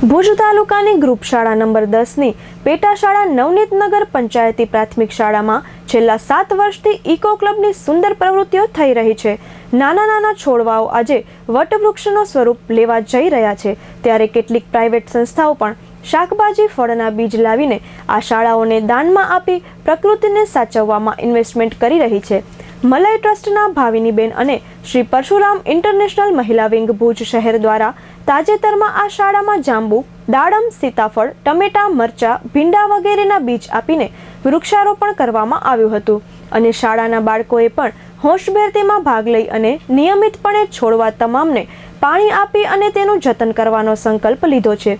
ભુજ તાલુકાની ગ્રુપ શાળા નંબર દસની પેટા શાળા નવનીતનગર પંચાયતી પ્રાથમિક શાળામાં છેલ્લા સાત વર્ષથી ઇકો ક્લબની સુંદર પ્રવૃત્તિઓ થઈ રહી છે. નાના નાના છોડવાઓ આજે વટવૃક્ષનો સ્વરૂપ લેવા જઈ રહ્યા છે. ત્યારે કેટલીક પ્રાઇવેટ સંસ્થાઓ પણ શાકભાજી, ફળના બીજ લાવીને આ શાળાઓને દાનમાં આપી પ્રકૃતિને સાચવવામાં ઇન્વેસ્ટમેન્ટ કરી રહી છે. મલય ટ્રસ્ટના ભાવિનીબેન અને શ્રી પરશુરામ ઇન્ટરનેશનલ મહિલા વિંગ ભુજ શહેર દ્વારા તાજેતરમાં આ શાળામાં જાંબુ, દાડમ, સીતાફળ, ટમેટા, મરચા, ભીંડા વગેરેના બીજ આપીને વૃક્ષારોપણ કરવામાં આવ્યું હતું. અને શાળાના બાળકોએ પણ હોશભેર તેમાં ભાગ લઈ અને નિયમિતપણે છોડવા તમામને પાણી આપી અને તેનું જતન કરવાનો સંકલ્પ લીધો છે.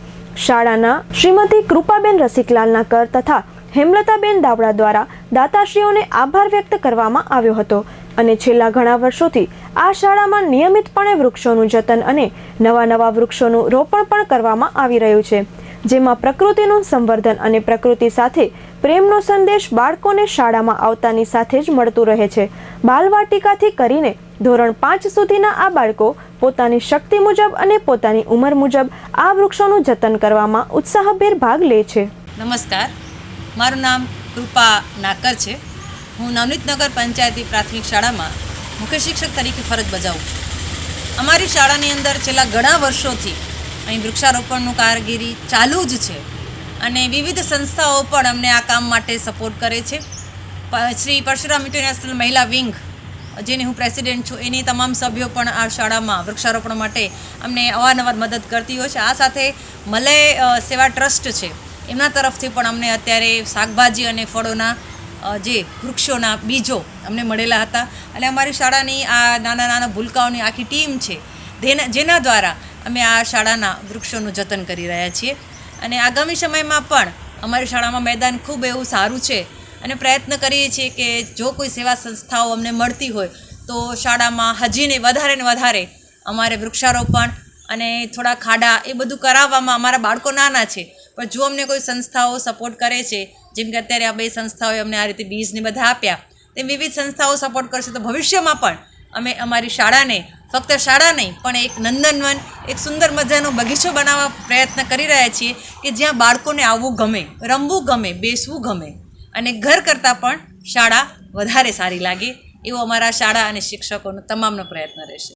શાળાના શ્રીમતી કૃપાબેન રસિકલાલના કર તથા હેમલતાબેન દાવડા દ્વારા દાતાશ્રીઓને આભાર વ્યક્ત કરવામાં આવ્યો હતો અને છેલ્લા ઘણા વર્ષોથી આ શાળામાં નિયમિતપણે વૃક્ષોનું જતન અને નવા નવા વૃક્ષોનું રોપણ પણ કરવામાં આવી રહ્યું છે, જેમાં પ્રકૃતિનું સંવર્ધન અને પ્રકૃતિ સાથે પ્રેમનો સંદેશ બાળકોને શાળામાં આવતાની સાથે જ મળતું રહે છે. બાલવાટિકાથી કરીને ધોરણ પાંચ સુધીના આ બાળકો પોતાની શક્તિ મુજબ અને પોતાની ઉંમર મુજબ આ વૃક્ષોનું જતન કરવામાં ઉત્સાહભેર ભાગ લે છે. નમસ્કાર. મારું નામ કૃપા નાકર છે. હું નવનીતનગર પંચાયતી પ્રાથમિક શાળામાં મુખ્ય શિક્ષક તરીકે ફરજ બજાવું છું. અમારી શાળાની અંદર છેલ્લા ઘણા વર્ષોથી અહીં વૃક્ષારોપણનું કારગીરી ચાલુ જ છે અને વિવિધ સંસ્થાઓ પણ અમને આ કામ માટે સપોર્ટ કરે છે. શ્રી પરશુરામ ઇન્ટરનેશનલ મહિલા વિંગ, જેની હું પ્રેસિડેન્ટ છું, એની તમામ સભ્યો પણ આ શાળામાં વૃક્ષારોપણ માટે અમને અવારનવાર મદદ કરતી હોય છે. આ સાથે મલય સેવા ટ્રસ્ટ છે. એમના તરફથી પણ અમને અત્યારે શાકભાજી અને ફળોના જે વૃક્ષોના બીજો અમને મળેલા હતા. અને અમારી શાળાની આ નાના નાના ભૂલકાઓની આખી ટીમ છે જેના દ્વારા અમે આ શાળાના વૃક્ષોનું જતન કરી રહ્યા છીએ. અને આગામી સમયમાં પણ અમારી શાળામાં મેદાન ખૂબ એવું સારું છે. અને પ્રયત્ન કરીએ છીએ કે જો કોઈ સેવા સંસ્થાઓ અમને મળતી હોય, તો શાળામાં હજીને વધારે ને વધારે અમારે વૃક્ષારોપણ અને થોડા ખાડા એ બધું કરાવવામાં અમારા બાળકો નાના છે. પણ જો અમને કોઈ સંસ્થાઓ સપોર્ટ કરે છે, જેમ કે અત્યારે આ બે સંસ્થાઓએ અમને આ રીતે બીજને બધા આપ્યા, તેમ વિવિધ સંસ્થાઓ સપોર્ટ કરશે તો ભવિષ્યમાં પણ અમે અમારી શાળાને, ફક્ત શાળા નહીં, પણ એક નંદનવન, એક સુંદર મજાનો બગીચો બનાવવા પ્રયત્ન કરી રહ્યા છીએ કે જ્યાં બાળકોને આવવું ગમે, રમવું ગમે, બેસવું ગમે અને ઘર કરતાં પણ શાળા વધારે સારી લાગે, એવો અમારા શાળા અને શિક્ષકોનો તમામનો પ્રયત્ન રહેશે.